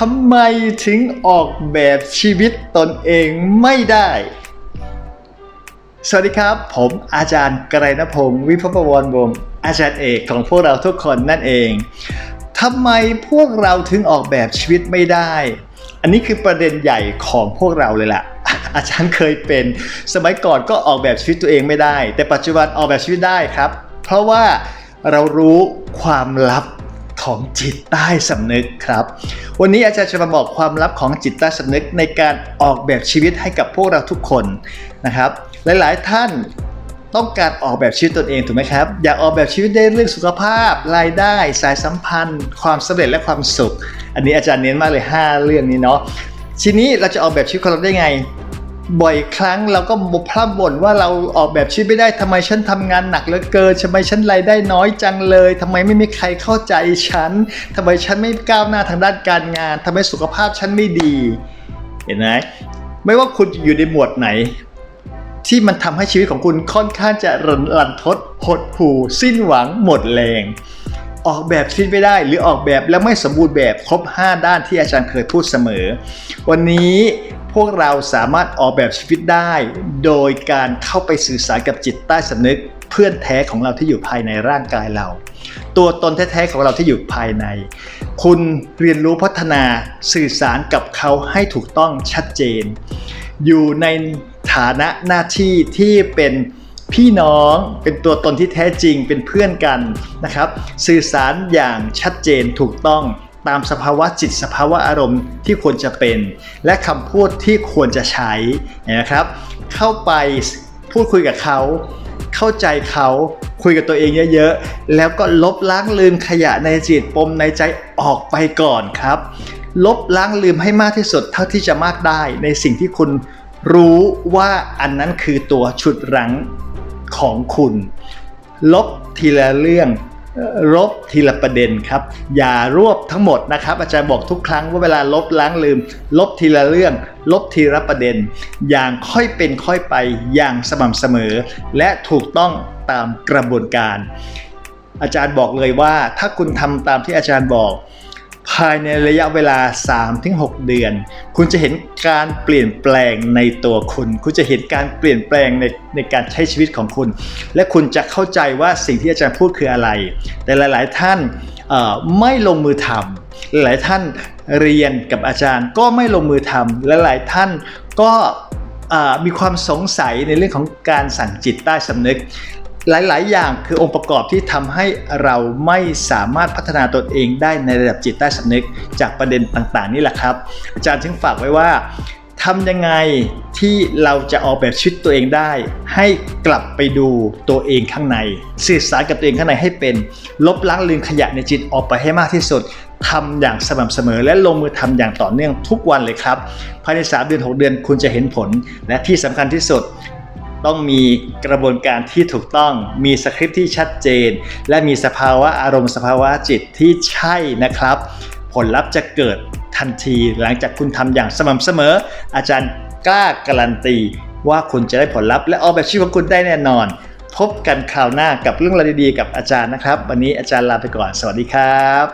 ทำไมถึงออกแบบชีวิตตนเองไม่ได้ สวัสดีครับ ผมอาจารย์ไกรณพงศ์วิภพวรวงอาจารย์เอกของพวกเราทุกคนนั่นเองทำไมพวกเราถึงออกแบบชีวิตไม่ได้ อันนี้คือประเด็นใหญ่ของพวกเราเลยล่ะ อาจารย์เคยเป็น สมัยก่อนก็ออกแบบชีวิตตัวเองไม่ได้ แต่ปัจจุบันออกแบบชีวิตได้ครับ เพราะว่าเรารู้ความลับ ของจิตใต้สำนึกครับ วันนี้อาจารย์จะมาบอกความลับของจิตใต้สำนึกในการออกแบบชีวิตให้กับพวกเราทุกคนนะครับ หลายๆท่านต้องการออกแบบชีวิตตนเองถูกไหมครับ อยากออกแบบชีวิตได้เรื่องสุขภาพ รายได้ สายสัมพันธ์ ความสำเร็จและความสุข อันนี้อาจารย์เน้นมากเลย 5 เรื่องนี้เนาะทีนี้เราจะออกแบบชีวิตของเราได้ไง บ่อยครั้งเราก็บพร่ำบ่นว่าเราออกแบบชีวิตไม่ได้ทำไมฉันทำงานหนักเหลือเกินทำไมฉันรายได้น้อยจังเลยทำไมไม่มีใครเข้าใจฉันทำไมฉันไม่ก้าวหน้าทางด้านการงานทำไมสุขภาพฉันไม่ดี เห็นไหมไม่ว่าคุณอยู่ในหมวดไหน ที่มันทำให้ชีวิตของคุณค่อนข้างจะรันรันทดหดหู่สิ้นหวังหมดแรง ออกแบบชีวิตไม่ได้ หรือออกแบบแล้วไม่สมบูรณ์แบบครบ 5 ด้านที่อาจารย์เคยพูดเสมอ วันนี้พวกเราสามารถออกแบบชีวิตได้ โดยการเข้าไปสื่อสารกับจิตใต้สำนึก เพื่อนแท้ของเราที่อยู่ภายในร่างกายเรา ตัวตนแท้ๆของเราที่อยู่ภายใน คุณเรียนรู้พัฒนาสื่อสารกับเขาให้ถูกต้องชัดเจน อยู่ในฐานะหน้าที่ที่เป็น พี่น้องเป็นตัวตนที่แท้จริงเป็นเพื่อนกันนะครับ สื่อสารอย่างชัดเจนถูกต้องตามสภาวะจิตสภาวะอารมณ์ที่ควรจะเป็น และคำพูดที่ควรจะใช้นะครับ เข้าไปพูดคุยกับเขา เข้าใจเขาคุยกับตัวเองเยอะๆ แล้วก็ลบล้างลืมขยะในจิตปมในใจออกไปก่อนครับ ลบล้างลืมให้มากที่สุดเท่าที่จะมากได้ในสิ่งที่คุณรู้ว่าอันนั้นคือตัวฉุดรั้ง ของคุณ ลบทีละเรื่องลบทีละประเด็นครับ อย่ารวบทั้งหมดนะครับ อาจารย์บอกทุกครั้งว่าเวลาลบล้างลืม ลบทีละเรื่อง ลบทีละประเด็น อย่างค่อยเป็นค่อยไปอย่างสม่ำเสมอ และถูกต้องตามกระบวนการ อาจารย์บอกเลยว่าถ้าคุณทำตามที่อาจารย์บอก ภายในระยะเวลา 3-6 เดือน คุณจะเห็นการเปลี่ยนแปลงในตัวคุณ คุณจะเห็นการเปลี่ยนแปลงในในการใช้ชีวิตของคุณ และคุณจะเข้าใจว่าสิ่งที่อาจารย์พูดคืออะไร แต่หลาย ๆ ท่านไม่ลงมือทำหลายท่านเรียนกับอาจารย์ก็ไม่ลงมือทำและหลายท่านก็มีความสงสัยในเรื่องของการสั่งจิตใต้สำนึก หลาย ๆ อย่างคือองค์ประกอบที่ทำให้เราไม่สามารถพัฒนาตนเองได้ในระดับจิตใต้สำนึกจากประเด็นต่าง ๆ นี่แหละครับ อาจารย์ถึงฝากไว้ว่าทำยังไงที่เราจะออกแบบชีวิตตัวเองได้ ให้กลับไปดูตัวเองข้างใน สื่อสารกับตัวเองข้างในให้เป็น ลบล้างลืมขยะในจิตออกไปให้มากที่สุดทำอย่างสม่ำเสมอ และลงมือทำอย่างต่อเนื่องทุกวันเลยครับ ภายใน 3 เดือน 6 เดือนคุณจะเห็นผล และที่สำคัญที่สุด ต้องมีกระบวนการที่ถูกต้อง มีสคริปที่ชัดเจน และมีสภาวะอารมณ์สภาวะจิตที่ใช่นะครับ ผลลัพธ์จะเกิดทันทีหลังจากคุณทำอย่างสม่ำเสมอ อาจารย์กล้าการันตี ว่าคุณจะได้ผลลัพธ์และออกแบบชีวิตของคุณได้แน่นอน พบกันคราวหน้ากับเรื่องราวดีๆกับอาจารย์นะครับ วันนี้อาจารย์ลาไปก่อน สวัสดีครับ